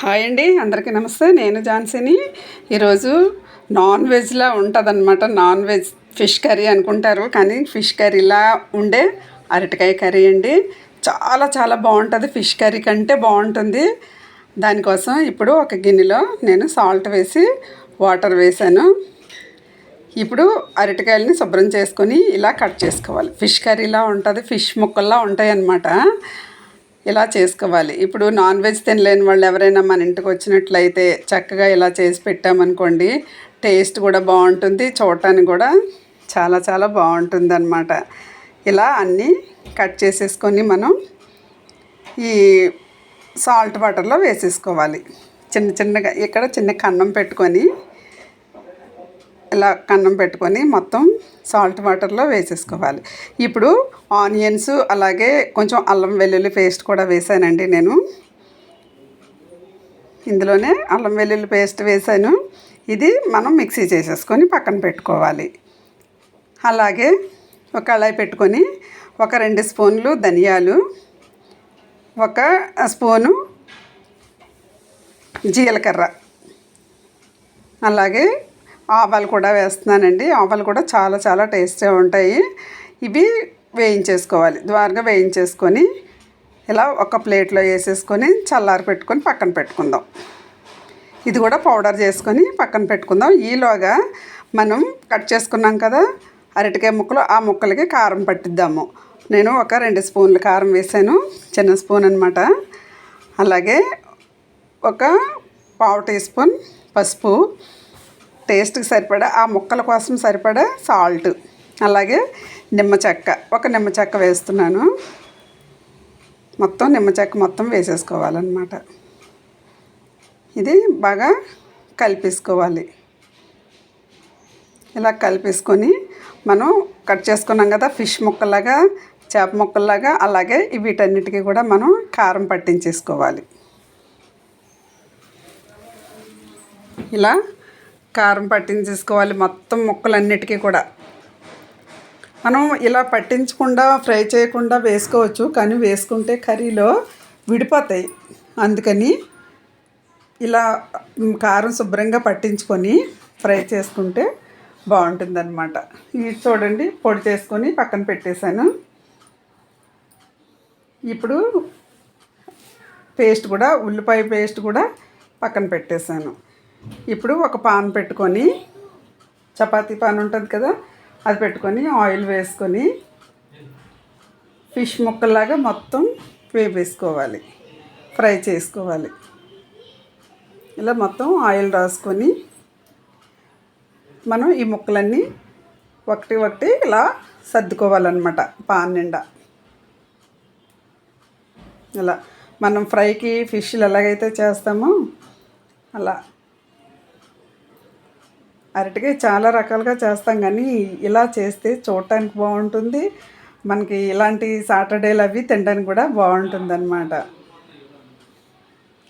Hi అండి అందరికీ నమస్తే. నేను ఝాన్సీని. ఈరోజు నాన్ వెజ్లా ఉంటుందన్నమాట. నాన్ వెజ్ ఫిష్ కర్రీ అనుకుంటారు కానీ ఫిష్ కర్రీలా ఉండే అరటికాయ కర్రీ అండి. చాలా చాలా బాగుంటుంది. ఫిష్ కర్రీ కంటే బాగుంటుంది. దానికోసం ఇప్పుడు ఒక గిన్నెలో నేను సాల్ట్ వేసి వాటర్ వేసాను. ఇప్పుడు అరటికాయలని శుభ్రం చేసుకొని ఇలా కట్ చేసుకోవాలి. ఫిష్ కర్రీలా ఉంటుంది ఫిష్ ముక్కల్లా ఉంటాయి అన్నమాట ఇలా చేసుకోవాలి? ఇప్పుడు నాన్ వెజ్ తినలేని వాళ్ళు ఎవరైనా మన ఇంటికి వచ్చినట్లయితే చక్కగా ఇలా చేసి పెట్టామనుకోండి టేస్ట్ కూడా బాగుంటుంది చూడటానికి కూడా చాలా చాలా బాగుంటుంది అనమాట ఇలా అన్నీ కట్ చేసేసుకొని మనం ఈ సాల్ట్ వాటర్లో వేసేసుకోవాలి. చిన్న చిన్నగా ఇక్కడ చిన్న కన్నం పెట్టుకొని ఇలా కన్నం పెట్టుకొని మొత్తం సాల్ట్ వాటర్లో వేసేసుకోవాలి. ఇప్పుడు ఆనియన్స్ అలాగే కొంచెం అల్లం వెల్లుల్లి పేస్ట్ కూడా వేసానండి నేను. ఇందులోనే అల్లం వెల్లుల్లి పేస్ట్ వేసాను. ఇది మనం మిక్సీ చేసేసుకొని పక్కన పెట్టుకోవాలి. అలాగే ఒక కళాయి పెట్టుకొని ఒక రెండు స్పూన్లు ధనియాలు ఒక స్పూను జీలకర్ర. అలాగే ఆవాలు కూడా వేస్తున్నానండి. ఆవాలు కూడా చాలా చాలా టేస్టీ ఉంటాయి. ఇవి వేయించేసుకోవాలి. ద్వారగా వేయించేసుకొని ఇలా ఒక ప్లేట్లో వేసేసుకొని చల్లారి పెట్టుకొని పక్కన పెట్టుకుందాం. ఇది కూడా పౌడర్ చేసుకొని పక్కన పెట్టుకుందాం. ఈలోగా మనం కట్ చేసుకున్నాం కదా అరటికాయ ముక్కలు ఆ ముక్కలకి కారం పట్టిద్దాము. నేను ఒక రెండు స్పూన్లు కారం వేసాను. చిన్న స్పూన్ అనమాట అలాగే ఒక పావు టీ స్పూన్ పసుపు టేస్ట్కి సరిపడా ఆ ముక్కల కోసం సరిపడా సాల్ట్. అలాగే నిమ్మ చెక్క. ఒక నిమ్మ చెక్క వేస్తున్నాను. మొత్తం నిమ్మ చెక్క మొత్తం వేసేసుకోవాలన్నమాట. ఇది బాగా కలిపేసుకోవాలి. ఇలా కలిపేసుకొని మనం కట్ చేసుకున్నాం కదా ఫిష్ ముక్కలాగా చేప ముక్కల్లాగా అలాగే వీటన్నిటికీ కూడా మనం కారం పట్టించేసుకోవాలి. ఇలా కారం పట్టించేసుకోవాలి మొత్తం ముక్కలన్నిటికీ కూడా. మనం ఇలా పట్టించకుండా ఫ్రై చేయకుండా వేసుకోవచ్చు. కానీ వేసుకుంటే కర్రీలో విడిపోతాయి. అందుకని ఇలా కారం శుభ్రంగా పట్టించుకొని ఫ్రై చేసుకుంటే బాగుంటుందన్నమాట. ఇది చూడండి పొడి చేసుకొని పక్కన పెట్టేశాను. ఇప్పుడు పేస్ట్ కూడా ఉల్లిపాయ పేస్ట్ కూడా పక్కన పెట్టేశాను. ఇప్పుడు ఒక పాన్ పెట్టుకొని చపాతీ పాన్ ఉంటుంది కదా అది పెట్టుకొని ఆయిల్ వేసుకొని ఫిష్ ముక్కల్లాగా మొత్తం వేపేసుకోవాలి ఫ్రై చేసుకోవాలి. ఇలా మొత్తం ఆయిల్ రాసుకొని మనం ఈ ముక్కలన్నీ ఒకటి ఒకటి ఇలా సర్దుకోవాలన్నమాట పాన్ నిండా. ఇలా మనం ఫ్రైకి ఫిష్లు ఎలాగైతే చేస్తామో అలా అరటికాయ చాలా రకాలుగా చేస్తాం కానీ ఇలా చేస్తే చూడటానికి బాగుంటుంది. మనకి ఇలాంటి సాటర్డేలు అవి తినడానికి కూడా బాగుంటుంది అనమాట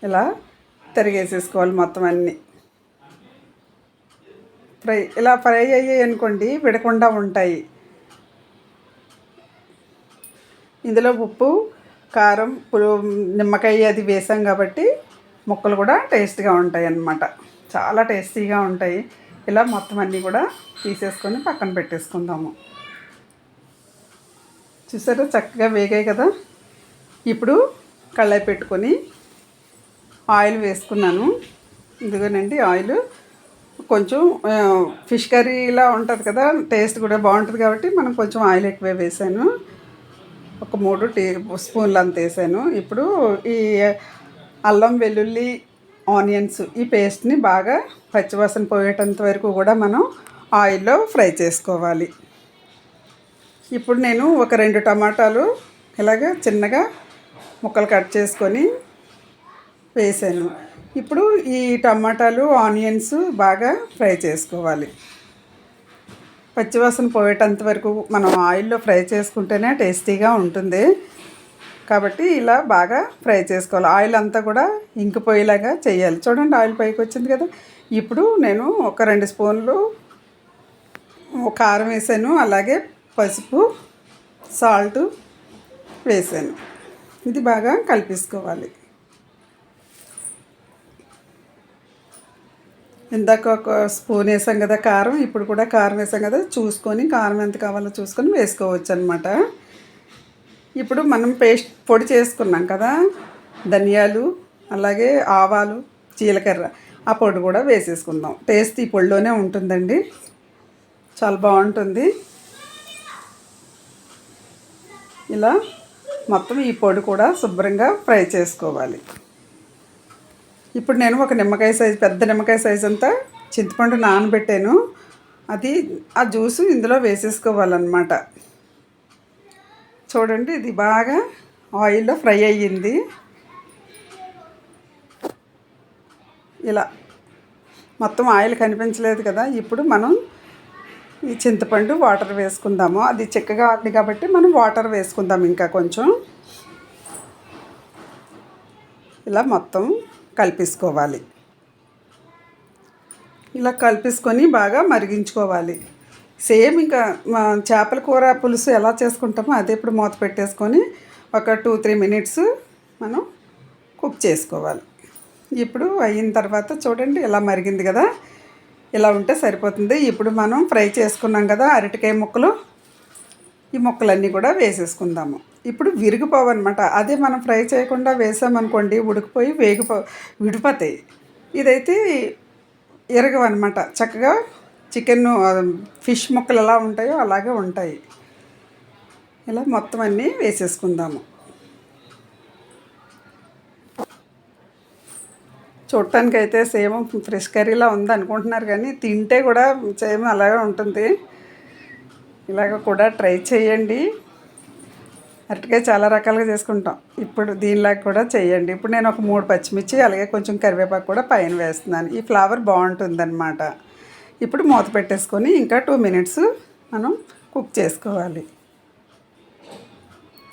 ఇలా తిరిగేసేసుకోవాలి మొత్తం అన్నీ. ఫ్రై ఇలా ఫ్రై అయ్యాయి అనుకోండి విడకుండా ఉంటాయి. ఇందులో ఉప్పు కారం నిమ్మకాయ అది వేసాం కాబట్టి ముక్కలు కూడా టేస్ట్గా ఉంటాయి అన్నమాట చాలా టేస్టీగా ఉంటాయి. ఇలా మొత్తం అన్నీ కూడా తీసేసుకొని పక్కన పెట్టేసుకుందాము. చూసారా? చక్కగా వేగాయి కదా? ఇప్పుడు కళ్ళాయి పెట్టుకొని ఆయిల్ వేసుకున్నాను. ఇదిగోనండి ఆయిల్. కొంచెం ఫిష్ కర్రీలా ఉంటుంది కదా? టేస్ట్ కూడా బాగుంటుంది కాబట్టి మనం కొంచెం ఆయిల్ ఎక్కువ వేసాను. ఒక మూడు టీ స్పూన్లు అంత వేసాను. ఇప్పుడు ఈ అల్లం వెల్లుల్లి ఆనియన్స్ ఈ పేస్ట్ని బాగా పచ్చివాసన పోయేటంత వరకు కూడా మనం ఆయిల్లో ఫ్రై చేసుకోవాలి. ఇప్పుడు నేను ఒక రెండు టమాటాలు ఇలాగ చిన్నగా ముక్కలు కట్ చేసుకొని వేసాను. ఇప్పుడు ఈ టమాటాలు ఆనియన్స్ బాగా ఫ్రై చేసుకోవాలి. పచ్చివాసన పోయేటంత వరకు మనం ఆయిల్లో ఫ్రై చేసుకుంటేనే టేస్టీగా ఉంటుంది. కాబట్టి ఇలా బాగా ఫ్రై చేసుకోవాలి. ఆయిల్ అంతా కూడా ఇంకిపోయేలాగా చేయాలి. చూడండి ఆయిల్ పైకి వచ్చింది కదా. ఇప్పుడు నేను ఒక రెండు స్పూన్లు కారం వేసాను. అలాగే పసుపు సాల్ట్ వేసాను. ఇది బాగా కలిపేసుకోవాలి. ఇందాక ఒక స్పూన్ వేసాం కదా కారం. ఇప్పుడు కూడా కారం వేసాం కదా. చూసుకొని కారం ఎంత కావాలో చూసుకొని వేసుకోవచ్చు అనమాట ఇప్పుడు మనం పేస్ట్ పొడి చేసుకున్నాం కదా ధనియాలు అలాగే ఆవాలు జీలకర్ర ఆ పొడి కూడా వేసేసుకుందాం. టేస్ట్ ఈ పొడిలోనే ఉంటుందండి. చాలా బాగుంటుంది. ఇలా మొత్తం ఈ పొడి కూడా శుభ్రంగా ఫ్రై చేసుకోవాలి. ఇప్పుడు నేను ఒక నిమ్మకాయ సైజు పెద్ద నిమ్మకాయ సైజు అంతా చింతపండు నానబెట్టాను. అది ఆ జ్యూసు ఇందులో వేసేసుకోవాలన్నమాట. చూడండి ఇది బాగా ఆయిల్లో ఫ్రై అయ్యింది. ఇలా మొత్తం ఆయిల్ కనిపించలేదు కదా ఇప్పుడు మనం ఈ చింతపండు వాటర్ వేసుకుందాము. అది చిక్కగా ఉంది కాబట్టి మనం వాటర్ వేసుకుందాం ఇంకా కొంచెం. ఇలా మొత్తం కలిపేసుకోవాలి. ఇలా కలిపేసుకొని బాగా మరిగించుకోవాలి. సేమ్ ఇంకా మా చేపల కూర పులుసు ఎలా చేసుకుంటామో అదే ఇప్పుడు మూత పెట్టేసుకొని ఒక టూ త్రీ మినిట్స్ మనం కుక్ చేసుకోవాలి. ఇప్పుడు అయిన తర్వాత చూడండి ఇలా మరిగింది కదా. ఇలా ఉంటే సరిపోతుంది. ఇప్పుడు మనం ఫ్రై చేసుకున్నాం కదా అరటికాయ ముక్కలు. ఈ ముక్కలన్నీ కూడా వేసేసుకుందాము. ఇప్పుడు విరిగిపోవన్నమాట. అదే మనం ఫ్రై చేయకుండా వేసామనుకోండి ఉడికిపోయి వేగిపో విడిపోతాయి. ఇదైతే ఇరగవన్నమాట చక్కగా చికెన్ ఫిష్ ముక్కలు ఎలా ఉంటాయో అలాగే ఉంటాయి. ఇలా మొత్తం అన్నీ వేసేసుకుందాము. చూడటానికి అయితే సేమ్ ఫ్రెష్ కర్రీలా ఉంది అనుకుంటున్నారు కానీ తింటే కూడా సేమ్ అలాగే ఉంటుంది. ఇలాగ కూడా ట్రై చేయండి. అరటికాయ చాలా రకాలుగా చేసుకుంటాం. ఇప్పుడు దీనిలాగా కూడా చేయండి. ఇప్పుడు నేను ఒక మూడు పచ్చిమిర్చి అలాగే కొంచెం కరివేపాకు కూడా పైన వేస్తున్నాను. ఈ ఫ్లేవర్ బాగుంటుందన్నమాట. ఇప్పుడు మూత పెట్టేసుకొని ఇంకా టూ మినిట్స్ మనం కుక్ చేసుకోవాలి.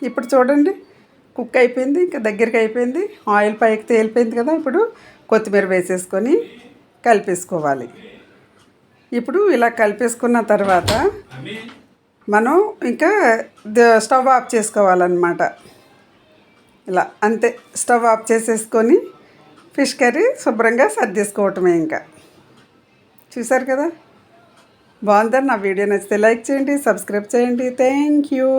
ఇప్పుడు చూడండి కుక్ అయిపోయింది ఇంకా దగ్గరికి అయిపోయింది. ఆయిల్ పైకి తేలిపోయింది కదా ఇప్పుడు కొత్తిమీర వేసేసుకొని కలిపేసుకోవాలి. ఇప్పుడు ఇలా కలిపేసుకున్న తర్వాత మనం ఇంకా స్టవ్ ఆఫ్ చేసుకోవాలన్నమాట. ఇలా అంతే స్టవ్ ఆఫ్ చేసేసుకొని ఫిష్ కర్రీ శుభ్రంగా సర్దేసుకోవటమే ఇంకా. చూసారు కదా? బాగుందని నా వీడియో నచ్చితే లైక్ చేయండి సబ్స్క్రైబ్ చేయండి. Thank you.